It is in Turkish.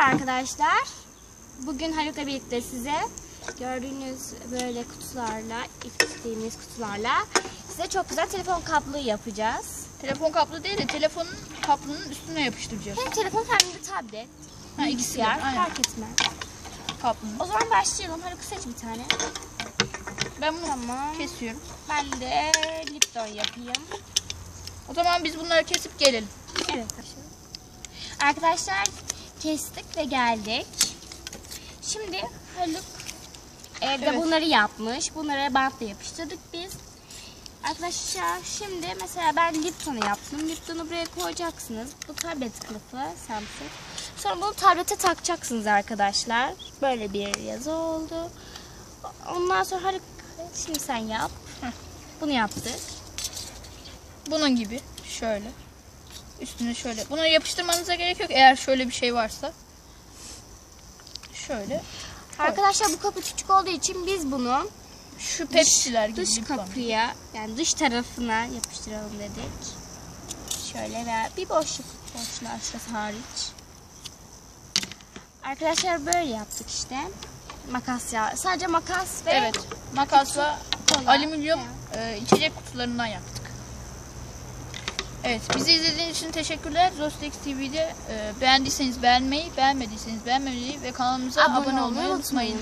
arkadaşlar. Bugün Haluk'la birlikte size gördüğünüz böyle kutularla, istediğimiz kutularla size çok güzel telefon kablo yapacağız. Telefon kaplı değil de telefonun kaplının üstüne yapıştıracağız. Hem telefon hem de tablet, Ha, ikisi de, fark etmez. Kaplının. O zaman başlayalım. Haluk seç bir tane. Ben bunu Tamam. kesiyorum. Ben de Lipton yapayım. O zaman biz bunları kesip gelelim. Evet. Arkadaşlar kestik ve geldik. Şimdi Haluk evde Evet. bunları yapmış. Bunları bantla yapıştırdık biz. Arkadaşlar şimdi mesela ben Lipton'u yaptım. Lipton'u buraya koyacaksınız. Bu tablet kılıfı Samsung. Sonra bunu tablete takacaksınız arkadaşlar. Böyle bir yazı oldu. Ondan sonra Haluk şimdi sen yap. Bunu yaptık. Bunun gibi. Şöyle. Üstüne şöyle. Bunu yapıştırmanıza gerek yok eğer şöyle bir şey varsa. Şöyle. Arkadaşlar bu kapı küçük olduğu için biz bunu Şu tepsiler gibi. dış kapıya yani dış tarafına yapıştıralım dedik. Şöyle veya bir boşluk boşluğa şurası hariç. Arkadaşlar böyle yaptık işte. Makas ya. Sadece makas ve Evet. Makasla kola. alüminyum e, içecek kutularından yaptık. Evet, bizi izlediğiniz için teşekkürler. Zostex TV'de e, beğendiyseniz beğenmeyi, beğenmediyseniz beğenmemeyi ve kanalımıza abone, olmayı unutmayın.